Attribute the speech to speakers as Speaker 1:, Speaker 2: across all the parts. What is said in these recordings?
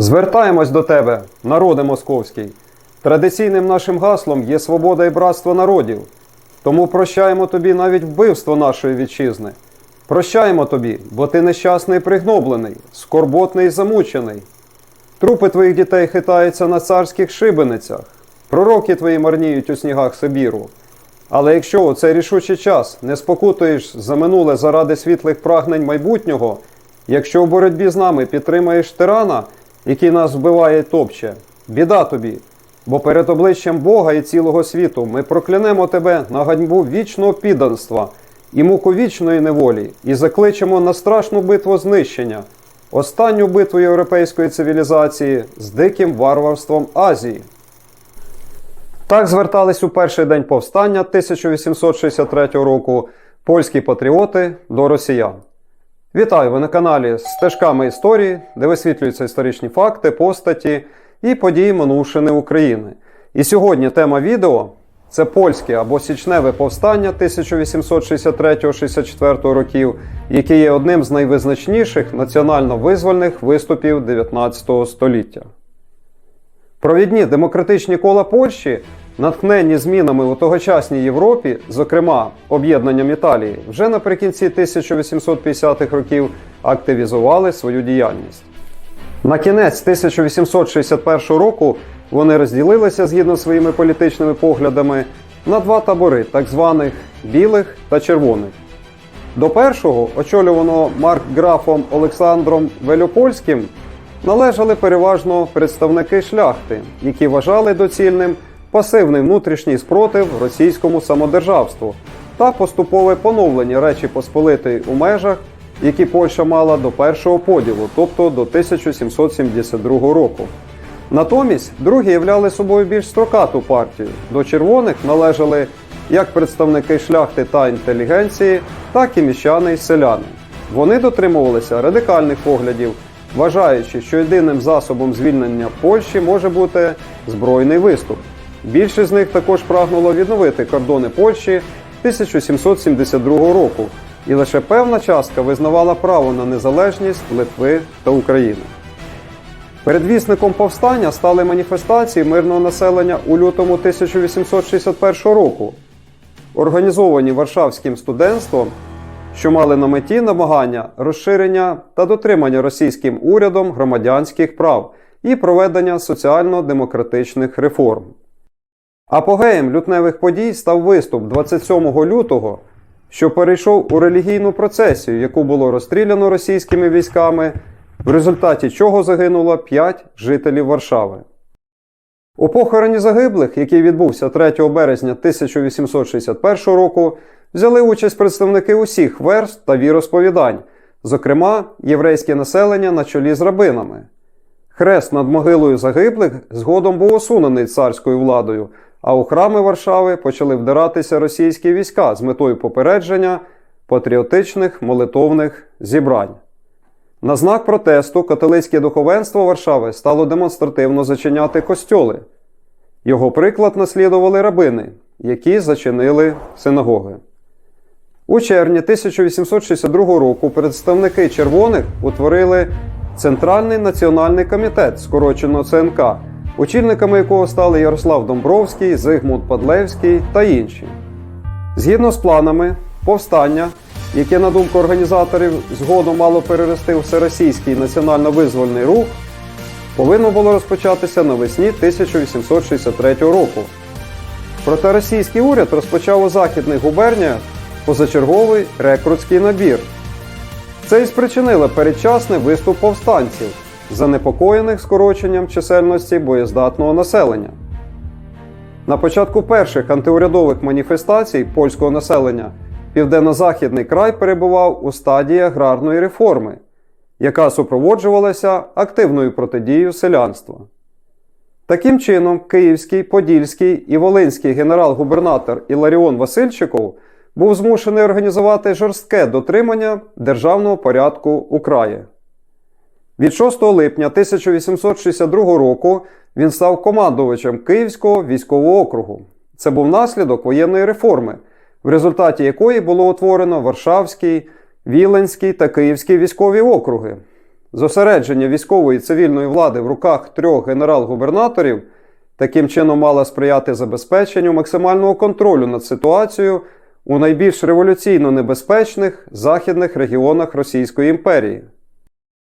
Speaker 1: Звертаємось до тебе, народе московський. Традиційним нашим гаслом є свобода і братство народів. Тому прощаємо тобі навіть вбивство нашої вітчизни. Прощаємо тобі, бо ти нещасний пригноблений, скорботний і замучений. Трупи твоїх дітей хитаються на царських шибеницях, пророки твої марніють у снігах Сибіру. Але якщо у цей рішучий час не спокутуєш за минуле заради світлих прагнень майбутнього, якщо в боротьбі з нами підтримаєш тирана, який нас вбиває і топче, біда тобі, бо перед обличчям Бога і цілого світу ми проклянемо тебе на ганьбу вічного підданства і муку вічної неволі, і закличемо на страшну битву знищення, останню битву європейської цивілізації з диким варварством Азії. Так звертались у перший день повстання 1863 року польські патріоти до росіян. Вітаю! Ви на каналі Стежками історії, де висвітлюються історичні факти, постаті і події минувшини України. І сьогодні тема відео це польське або січневе повстання 1863-64 років, яке є одним з найвизначніших національно-визвольних виступів 19 століття. Провідні демократичні кола Польщі, натхненні змінами у тогочасній Європі, зокрема об'єднанням Італії, вже наприкінці 1850-х років активізували свою діяльність. На кінець 1861 року вони розділилися згідно своїми політичними поглядами на два табори, так званих білих та червоних. До першого, очолюваного маркграфом Олександром Велюпольським, належали переважно представники шляхти, які вважали доцільним пасивний внутрішній спротив російському самодержавству та поступове поновлення Речі Посполитої у межах, які Польща мала до першого поділу, тобто до 1772 року. Натомість другі являли собою більш строкату партію. До червоних належали як представники шляхти та інтелігенції, так і міщани й селяни. Вони дотримувалися радикальних поглядів, вважаючи, що єдиним засобом звільнення Польщі може бути збройний виступ. Більшість з них також прагнуло відновити кордони Польщі 1772 року, і лише певна частка визнавала право на незалежність Литви та України. Передвісником повстання стали маніфестації мирного населення у лютому 1861 року, організовані Варшавським студентством, що мали на меті намагання розширення та дотримання російським урядом громадянських прав і проведення соціально-демократичних реформ. Апогеєм лютневих подій став виступ 27 лютого, що перейшов у релігійну процесію, яку було розстріляно російськими військами, в результаті чого загинуло 5 жителів Варшави. У похороні загиблих, який відбувся 3 березня 1861 року, взяли участь представники усіх верств та віросповідань, зокрема єврейське населення на чолі з рабинами. Хрест над могилою загиблих згодом був усунений царською владою, а у храми Варшави почали вдиратися російські війська з метою попередження патріотичних молитовних зібрань. На знак протесту католицьке духовенство Варшави стало демонстративно зачиняти костьоли. Його приклад наслідували рабини, які зачинили синагоги. У червні 1862 року представники червоних утворили Центральний національний комітет, скорочено ЦНК, очільниками якого стали Ярослав Домбровський, Зигмунд Падлевський та інші. Згідно з планами, повстання, яке, на думку організаторів, згодом мало перерости всеросійський національно-визвольний рух, повинно було розпочатися навесні 1863 року. Проте російський уряд розпочав у західних губерніях позачерговий рекрутський набір. Це і спричинило передчасний виступ повстанців, занепокоєних скороченням чисельності боєздатного населення. На початку перших антиурядових маніфестацій польського населення південно-західний край перебував у стадії аграрної реформи, яка супроводжувалася активною протидією селянства. Таким чином, Київський, Подільський і Волинський генерал-губернатор Іларіон Васильчиков був змушений організувати жорстке дотримання державного порядку у краї. Від 6 липня 1862 року він став командувачем Київського військового округу. Це був наслідок воєнної реформи, в результаті якої було утворено Варшавський, Віленський та Київський військові округи. зосередження військової і цивільної влади в руках трьох генерал-губернаторів таким чином мала сприяти забезпеченню максимального контролю над ситуацією у найбільш революційно небезпечних західних регіонах Російської імперії.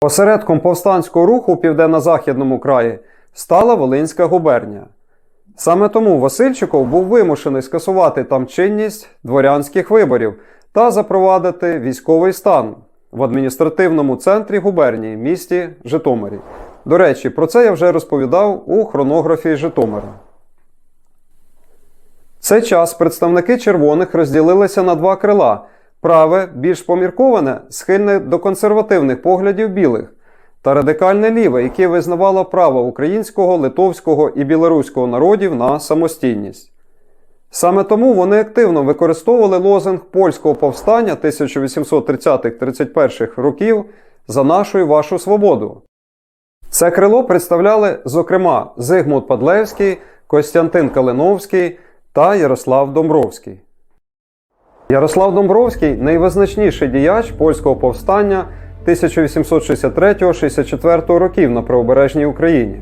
Speaker 1: Осередком повстанського руху у південно-західному краї стала Волинська губернія. Саме тому Васильчиков був вимушений скасувати там чинність дворянських виборів та запровадити військовий стан в адміністративному центрі губернії місті Житомирі. До речі, про це я вже розповідав у хронографії Житомира. В цей час представники червоних розділилися на два крила: праве, більш помірковане, схильне до консервативних поглядів білих, та радикальне ліве, яке визнавало право українського, литовського і білоруського народів на самостійність. Саме тому вони активно використовували лозунг польського повстання 1830-31 років за нашу і вашу свободу. Це крило представляли, зокрема, Зигмунд Падлевський, Костянтин Калиновський та Ярослав Домбровський. Ярослав Домбровський найвизначніший діяч польського повстання 1863-64 років на правобережній Україні.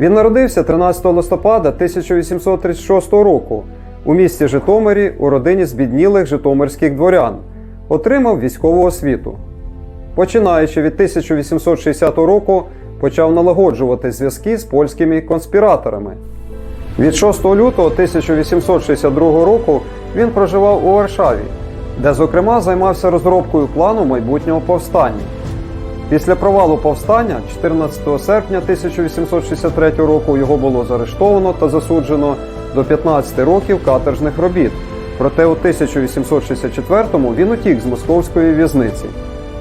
Speaker 1: Він народився 13 листопада 1836 року у місті Житомирі у родині збіднілих житомирських дворян, отримав військову освіту. Починаючи від 1860 року, почав налагоджувати зв'язки з польськими конспіраторами. Від 6 лютого 1862 року він проживав у Варшаві, де, зокрема, займався розробкою плану майбутнього повстання. Після провалу повстання, 14 серпня 1863 року, його було заарештовано та засуджено до 15 років каторжних робіт. Проте у 1864-му він утік з московської в'язниці.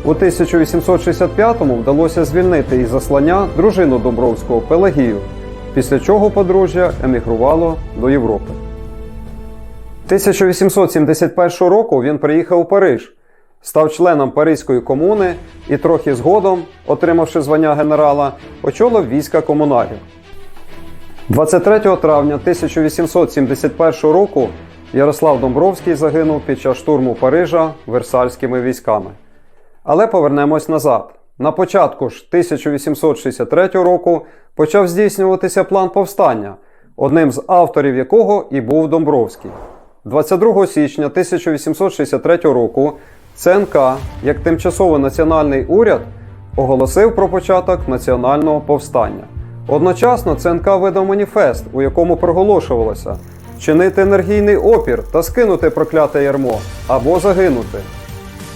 Speaker 1: У 1865-му вдалося звільнити із заслання дружину Домбровського Пелагію, після чого подружжя емігрувало до Європи. 1871 року він приїхав у Париж, став членом Паризької комуни і трохи згодом, отримавши звання генерала, очолив війська комуналів. 23 травня 1871 року Ярослав Домбровський загинув під час штурму Парижа версальськими військами. Але повернемось назад. На початку ж 1863 року почав здійснюватися план повстання, одним з авторів якого і був Домбровський. 22 січня 1863 року ЦНК, як тимчасовий національний уряд, оголосив про початок національного повстання. Одночасно ЦНК видав маніфест, у якому проголошувалося чинити енергійний опір та скинути прокляте ярмо або загинути.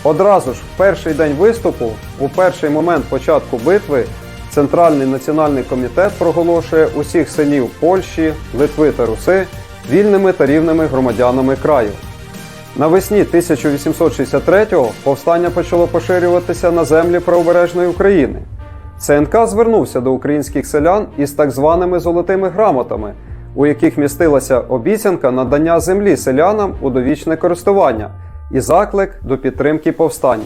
Speaker 1: Одразу ж в перший день виступу, у перший момент початку битви, Центральний національний комітет проголошує усіх синів Польщі, Литви та Руси вільними та рівними громадянами краю. Навесні 1863-го повстання почало поширюватися на землі правобережної України. ЦНК звернувся до українських селян із так званими золотими грамотами, у яких містилася обіцянка надання землі селянам у довічне користування і заклик до підтримки повстання.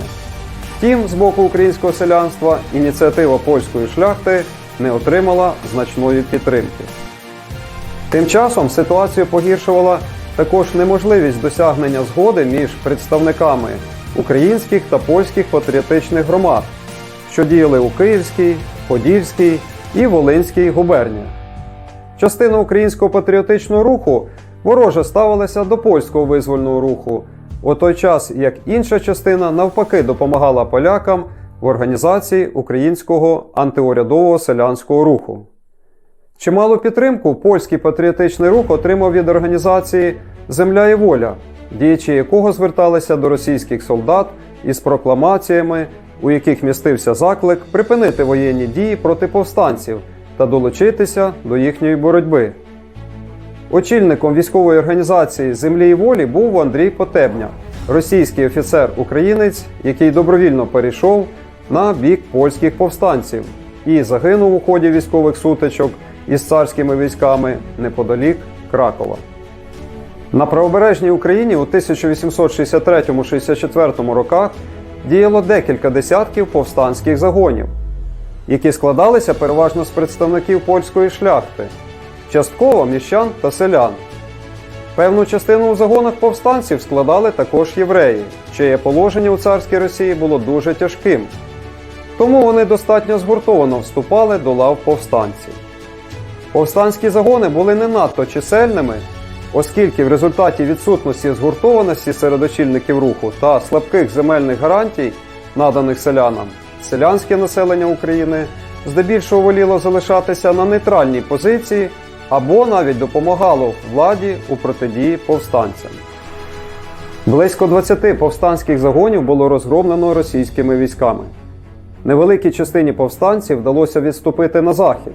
Speaker 1: Втім, з боку українського селянства ініціатива польської шляхти не отримала значної підтримки. Тим часом ситуацію погіршувала також неможливість досягнення згоди між представниками українських та польських патріотичних громад, що діяли у Київській, Подільській і Волинській губерніях. Частина українського патріотичного руху вороже ставилася до польського визвольного руху, у той час як інша частина навпаки допомагала полякам в організації українського антиурядового селянського руху. Чималу підтримку польський патріотичний рух отримав від організації Земля і воля, діячі якого зверталися до російських солдат із прокламаціями, у яких містився заклик припинити воєнні дії проти повстанців та долучитися до їхньої боротьби. Очільником військової організації Землі і волі був Андрій Потебня, російський офіцер-українець, який добровільно перейшов на бік польських повстанців і загинув у ході військових сутичок із царськими військами неподалік Кракова. На правобережній Україні у 1863-64 роках діяло декілька десятків повстанських загонів, які складалися переважно з представників польської шляхти, частково міщан та селян. Певну частину у загонах повстанців складали також євреї, чиє положення у царській Росії було дуже тяжким. Тому вони достатньо згуртовано вступали до лав повстанців. Повстанські загони були не надто чисельними, оскільки в результаті відсутності згуртованості серед очільників руху та слабких земельних гарантій, наданих селянам, селянське населення України здебільшого воліло залишатися на нейтральній позиції або навіть допомагало владі у протидії повстанцям. Близько 20 повстанських загонів було розгромлено російськими військами. Невеликій частині повстанців вдалося відступити на захід.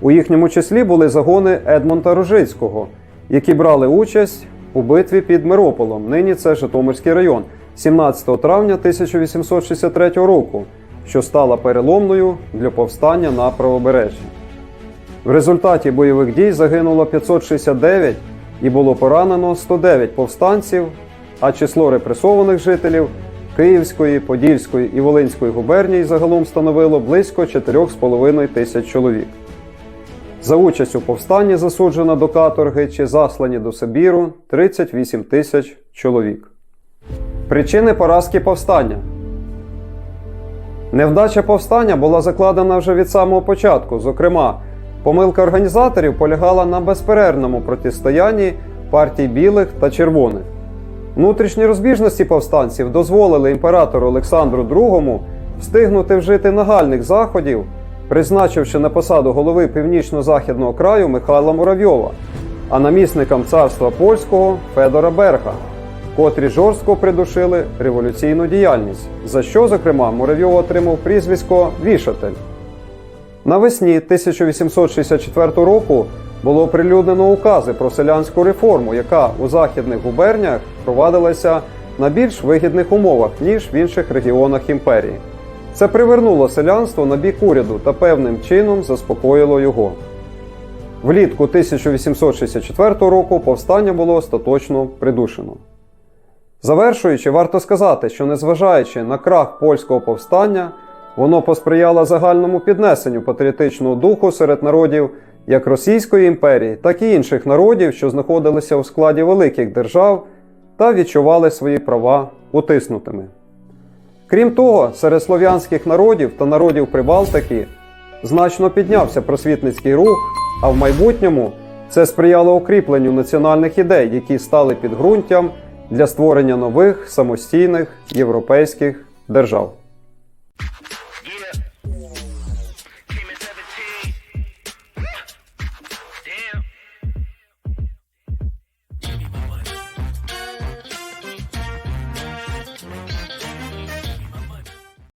Speaker 1: У їхньому числі були загони Едмонта Рожицького, які брали участь у битві під Мирополом, нині це Житомирський район, 17 травня 1863 року, що стала переломною для повстання на правобережжі. В результаті бойових дій загинуло 569 і було поранено 109 повстанців, а число репресованих жителів Київської, Подільської і Волинської губерній загалом становило близько 4,5 тисяч чоловік. За участь у повстанні засуджено до каторги чи заслані до Сибіру 38 тисяч чоловік. Причини поразки повстання Невдача повстання була закладена вже від самого початку. Зокрема, помилка організаторів полягала на безперервному протистоянні партій білих та червоних. Внутрішні розбіжності повстанців дозволили імператору Олександру II встигнути вжити нагальних заходів, призначивши на посаду голови північно-західного краю Михайла Муравйова, а намісником царства польського Федора Берга, котрі жорстко придушили революційну діяльність, за що, зокрема, Муравйов отримав прізвисько Вішатель. Навесні 1864 року було оприлюднено укази про селянську реформу, яка у західних губерніях провадилася на більш вигідних умовах, ніж в інших регіонах імперії. Це привернуло селянство на бік уряду та певним чином заспокоїло його. Влітку 1864 року повстання було остаточно придушено. Завершуючи, варто сказати, що незважаючи на крах польського повстання, воно посприяло загальному піднесенню патріотичного духу серед народів як Російської імперії, так і інших народів, що знаходилися у складі великих держав та відчували свої права утиснутими. Крім того, серед слов'янських народів та народів Прибалтики значно піднявся просвітницький рух, а в майбутньому це сприяло укріпленню національних ідей, які стали підґрунтям для створення нових самостійних європейських держав.